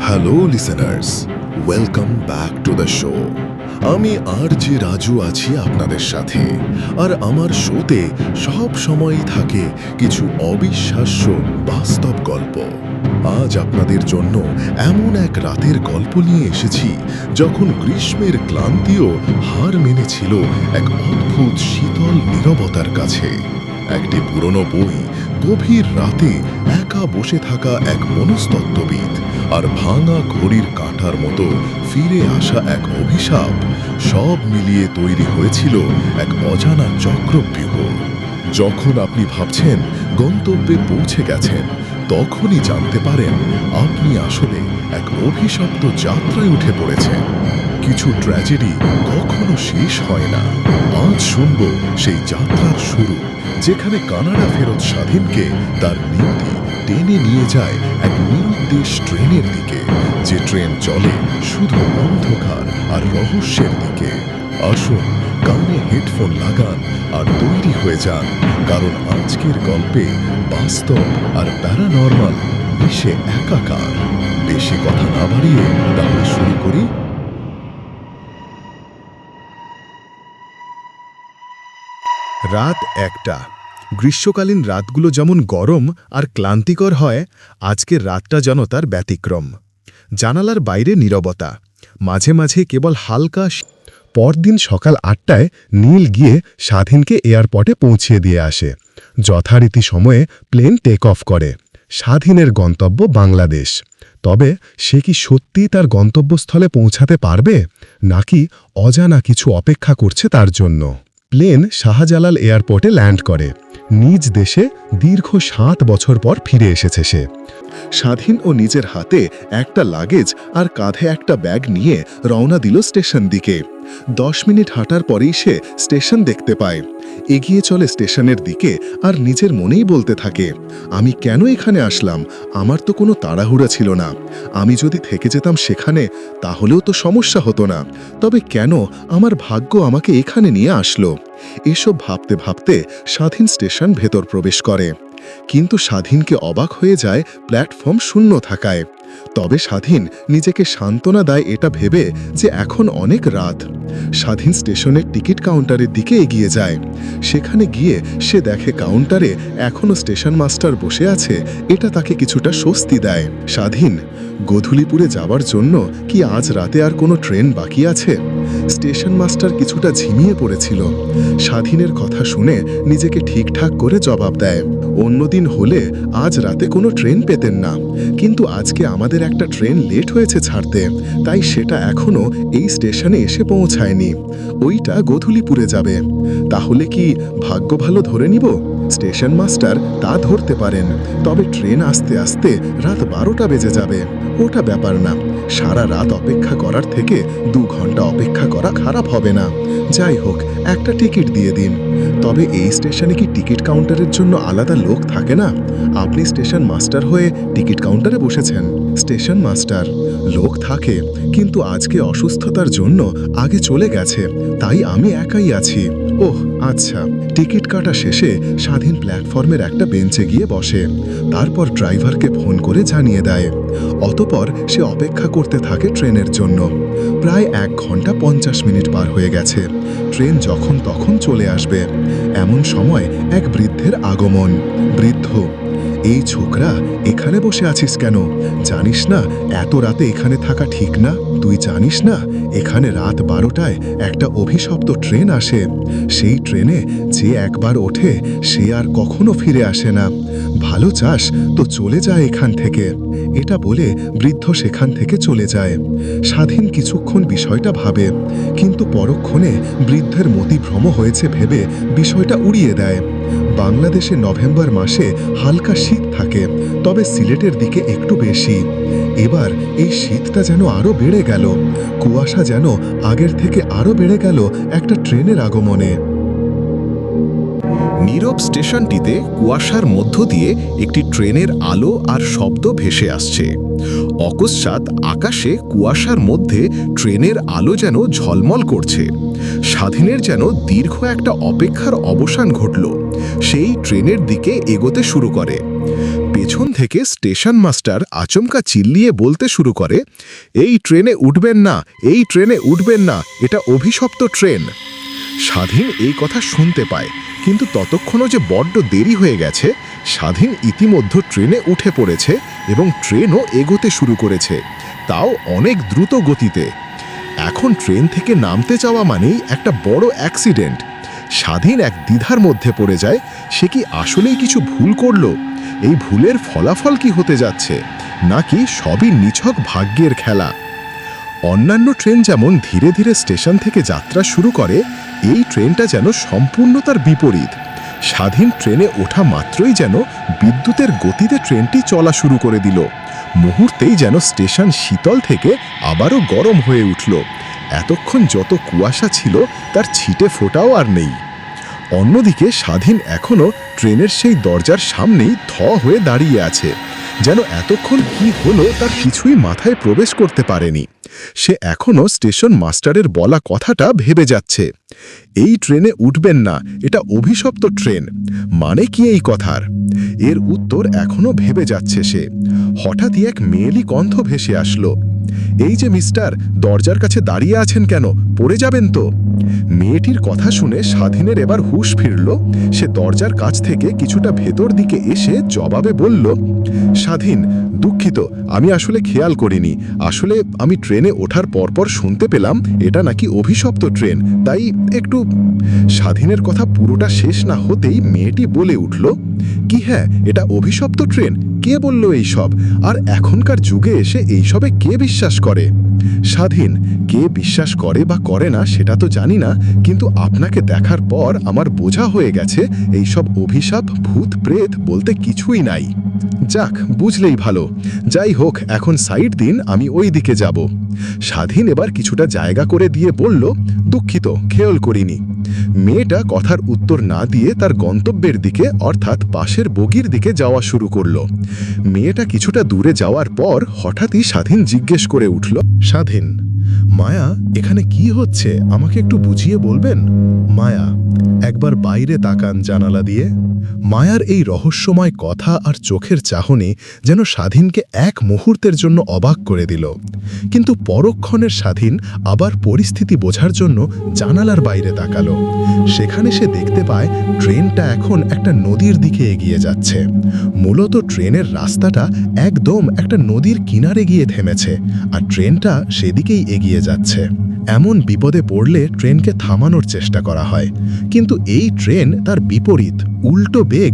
Hello listeners welcome back to the show আমি আর যে রাজু আছি আপনাদের সাথে। আর আমার শোতে সব সময়ই থাকে কিছু অবিশ্বাস্য, বাস্তব গল্প। আজ আপনাদের জন্য এমন এক রাতের গল্প নিয়ে এসেছি, যখন গ্রীষ্মের ক্লান্তিও হার মেনেছিল এক অদ্ভুত শীতল নীরবতার কাছে। একটি পুরনো বই গভীর রাতে একা বসে থাকা এক মনস্তত্ত্ববিদ আর ভাঙা ঘড়ির কাঁটার মতো ফিরে আসা এক অভিশাপ, সব মিলিয়ে তৈরি হয়েছিল এক অজানা চক্রব্যূহ। যখন আপনি ভাবছেন গন্তব্যে পৌঁছে গেছেন, তখনই জানতে পারেন আপনি আসলে এক অভিশপ্ত যাত্রায় উঠে পড়েছেন। কিছু ট্র্যাজেডি কখনো শেষ হয় না। আজ শুনব সেই যাত্রার শুরু, যেখানে কানাডা ফেরত স্বাধীনকে তার নিয়তি টেনে নিয়ে যায় এক নিরুদ্দেশ ট্রেনের দিকে, যে ট্রেন চলে শুধু অন্ধকার আর রহস্যের দিকে। আসুন, কানে হেডফোন লাগান আর তৈরি হয়ে যান, কারণ আজকের গল্পে বাস্তব আর প্যারানর্মাল মিশে একাকার। বেশি কথা না বাড়িয়ে তাহলে শুরু করি। রাত একটা। গ্রীষ্মকালীন রাতগুলো যেমন গরম আর ক্লান্তিকর হয় আজকের রাতটা যেন তার ব্যতিক্রম। জানালার বাইরে নীরবতা। মাঝে মাঝে কেবল হালকা পরদিন সকাল আটটায় নীল গিয়ে স্বাধীনকে এয়ারপোর্টে পৌঁছিয়ে দিয়ে আসে। যথারীতি সময়ে প্লেন টেক অফ করে। স্বাধীনের গন্তব্য বাংলাদেশ। তবে সে কি সত্যিই তার গন্তব্যস্থলে পৌঁছাতে পারবে? নাকি অজানা কিছু অপেক্ষা করছে তার জন্য? প্লেন শাহজালাল এয়ারপোর্টে ল্যান্ড করে। নিজ দেশে দীর্ঘ সাত বছর পর ফিরে এসেছে সে। স্বাধীন ও নিজের হাতে একটা লাগেজ আর কাঁধে একটা ব্যাগ নিয়ে রওনা দিল স্টেশন দিকে। দশ মিনিট হাঁটার পরেই সে স্টেশন দেখতে পায়। এগিয়ে চলে স্টেশনের দিকে আর নিজের মনেই বলতে থাকে, আমি কেন এখানে আসলাম? আমার তো কোনো তাড়াহুড়া ছিল না। আমি যদি থেকে যেতাম সেখানে, তাহলেও তো সমস্যা হতো না। তবে কেন আমার ভাগ্য আমাকে এখানে নিয়ে আসলো? এসব ভাবতে ভাবতে স্বাধীন স্টেশন ভেতর প্রবেশ করে। কিন্তু স্বাধীনকে অবাক হয়ে যায় প্ল্যাটফর্ম শূন্য থাকায়। তবে স্বাধীন নিজেকে সান্ত্বনা দেয় এটা ভেবে যে এখন অনেক রাত। স্বাধীন স্টেশনের টিকিট কাউন্টারের দিকে এগিয়ে যায়। সেখানে গিয়ে সে দেখে কাউন্টারে এখনও স্টেশন মাস্টার বসে আছে, এটা তাকে কিছুটা স্বস্তি দেয়। স্বাধীন, গধুলিপুরে যাওয়ার জন্য কি আজ রাতে আর কোনো ট্রেন বাকি আছে? স্টেশন মাস্টার কিছুটা ঝিমিয়ে পড়েছিল। স্বাধীনের কথা শুনে নিজেকে ঠিকঠাক করে জবাব দেয়, অন্যদিন হলে আজ রাতে কোনো ট্রেন পেতেন না। কিন্তু আজকে আমাদের একটা ট্রেন লেট হয়েছে ছাড়তে, তাই সেটা এখনও এই স্টেশনে এসে পৌঁছায়নি। ওইটা গধুলিপুরে যাবে। তাহলে কি ভাগ্য ভালো ধরে নিব? স্টেশন মাস্টার তা ধরতে পারেন। তবে ট্রেন আসতে আসতে রাত বারোটা বেজে যাবে। ওটা ব্যাপার না। সারা রাত অপেক্ষা করার থেকে দু ঘণ্টা অপেক্ষা করা খারাপ হবে না। যাই হোক, একটা টিকিট দিয়ে দিন। তবে এই স্টেশনে কি টিকিট কাউন্টারের জন্য আলাদা লোক থাকে না? আপনি স্টেশন মাস্টার হয়ে টিকিট কাউন্টারে বসেছেন। স্টেশন মাস্টার, লোক থাকে, কিন্তু আজকে অসুস্থতার জন্য আগে চলে গেছে, তাই আমি একাই আছি। ওহ আচ্ছা। টিকিট কাটা শেষে স্বাধীন প্ল্যাটফর্মের একটা বেঞ্চে গিয়ে বসে। তারপর ড্রাইভারকে ফোন করে জানিয়ে দেয়। অতপর সে অপেক্ষা করতে থাকে ট্রেনের জন্য। প্রায় এক ঘণ্টা পঞ্চাশ মিনিট পার হয়ে গেছে। ট্রেন যখন তখন চলে আসবে। এমন সময় এক বৃদ্ধের আগমন। বৃদ্ধ এই ছোকরা এখানে বসে আছিস কেন? জানিস না, এত রাতে এখানে থাকা ঠিক না? তুই জানিস না, এখানে রাত বারোটায় একটা অভিশপ্ত ট্রেন আসে। সেই ট্রেনে যে একবার ওঠে, সে আর কখনো ফিরে আসে না। ভালো চাস তো চলে যায় এখান থেকে। এটা বলে বৃদ্ধ সেখান থেকে চলে যায়। স্বাধীন কিছুক্ষণ বিষয়টা ভাবে, কিন্তু পরক্ষণে বৃদ্ধের মতিভ্রম হয়েছে ভেবে বিষয়টা উড়িয়ে দেয়। বাংলাদেশে নভেম্বর মাসে হালকা শীত থাকে, তবে সিলেটের দিকে একটু বেশি। এবার এই শীতটা যেন আরও বেড়ে গেল। কুয়াশা যেন আগের থেকে আরও বেড়ে গেল একটা ট্রেনের আগমনে। নীরব স্টেশনটিতে কুয়াশার মধ্য দিয়ে একটি ট্রেনের আলো আর শব্দ ভেসে আসছে। অকস্মাৎ আকাশে কুয়াশার মধ্যে ট্রেনের আলো যেন ঝলমল করছে। স্বাধীনের যেন দীর্ঘ একটা অপেক্ষার অবসান ঘটল। সেই ট্রেনের দিকে এগোতে শুরু করে। পেছন থেকে স্টেশন মাস্টার আচমকা চিল্লিয়ে বলতে শুরু করে, এই ট্রেনে উঠবেন না, এই ট্রেনে উঠবেন না, এটা অভিশপ্ত ট্রেন। স্বাধীন এই কথা শুনতে পায়, কিন্তু ততক্ষণও যে বড্ড দেরি হয়ে গেছে, স্বাধীন ইতিমধ্যে ট্রেনে উঠে পড়েছে এবং ট্রেনও এগোতে শুরু করেছে, তাও অনেক দ্রুত গতিতে। এখন ট্রেন থেকে নামতে চাওয়া মানেই একটা বড় অ্যাক্সিডেন্ট। স্বাধীন এক দ্বিধার মধ্যে পড়ে যায়, সে কি আসলেই কিছু ভুল করল? এই ভুলের ফলাফল কি হতে যাচ্ছে? নাকি সবই নিছক ভাগ্যের খেলা? অন্যান্য ট্রেন যেমন ধীরে ধীরে স্টেশন থেকে যাত্রা শুরু করে, এই ট্রেনটা যেন সম্পূর্ণ তার বিপরীত। স্বাধীন ট্রেনে ওঠা মাত্রই যেন বিদ্যুতের গতিতে ট্রেনটি চলা শুরু করে দিল। মুহূর্তেই যেন স্টেশন শীতল থেকে আবারও গরম হয়ে উঠল। এতক্ষণ যত কুয়াশা ছিল, তার ছিটে ফোটাও আর নেই। অন্যদিকে স্বাধীন এখনও ট্রেনের সেই দরজার সামনেই থ হয়ে দাঁড়িয়ে আছে। যেন এতক্ষণ কি হলো তার কিছুই মাথায় প্রবেশ করতে পারেনি। সে এখনও স্টেশন মাস্টারের বলা কথাটা ভেবে যাচ্ছে। এই ট্রেনে উঠবেন না, এটা অভিশপ্ত ট্রেন। মানে কি এই কথার? এর উত্তর এখনও ভেবে যাচ্ছে সে। হঠাৎই এক মেয়েলি কণ্ঠ ভেসে আসলো। এই যে মিস্টার, দরজার কাছে দাঁড়িয়ে আছেন কেন? পড়ে যাবেন তো। মেয়েটির কথা শুনে স্বাধীনের এবার হুশ ফিরল। সে দরজার কাছ থেকে কিছুটা ভেতর দিকে এসে জবাবে বলল, স্বাধীন, দুঃখিত, আমি আসলে খেয়াল করিনি। আসলে আমি ট্রেনে ওঠার পরপর শুনতে পেলাম, এটা নাকি অভিশপ্ত ট্রেন, তাই একটু স্বাধীনের কথা পুরোটা শেষ না হতেই মেয়েটি বলে উঠল, কি হ্যাঁ এটা অভিশপ্ত ট্রেন? কে বলল এইসব? আর এখনকার যুগে এসে এইসবে কে বিশ্বাস করে? স্বাধীন, কে বিশ্বাস করে বা করে না সেটা তো জানি না, কিন্তু আপনাকে দেখার পর আমার বোঝা হয়ে গেছে এইসব অভিশাপ, ভূত, প্রেত বলতে কিছুই নাই। যাক, বুঝলেই ভালো। যাই হোক, এখন সাইড দিন, আমি ওই দিকে যাব। স্বাধীন এবার কিছুটা জায়গা করে দিয়ে বলল, দুঃখিত, খেয়াল করিনি। মেয়েটা কথার উত্তর না দিয়ে তার গন্তব্যের দিকে, অর্থাৎ পাশের বগির দিকে যাওয়া শুরু করল। মেয়েটা কিছুটা দূরে যাওয়ার পর হঠাৎই স্বাধীন জিজ্ঞেস করে উঠল, স্বাধীন মায়া, এখানে কি হচ্ছে? আমাকে একটু বুঝিয়ে বলবেন? মায়া, একবার বাইরে তাকান জানালা দিয়ে। মায়ার এই রহস্যময় কথা আর চোখের চাহনি যেন স্বাধীনকে এক মুহূর্তের জন্য অবাক করে দিল। কিন্তু পরক্ষণের স্বাধীন আবার পরিস্থিতি বোঝার জন্য জানালার বাইরে তাকালো। সেখানে সে দেখতে পায়, ট্রেনটা এখন একটা নদীর দিকে এগিয়ে যাচ্ছে। মূলত ট্রেনের রাস্তাটা একদম একটা নদীর কিনারে গিয়ে থেমেছে, আর ট্রেনটা সেদিকেই এগিয়ে যাচ্ছে। এমন বিপদে পড়লে ট্রেনকে থামানোর চেষ্টা করা হয়। কিন্তু এই ট্রেন তার বিপরীত, উল্টো বেগ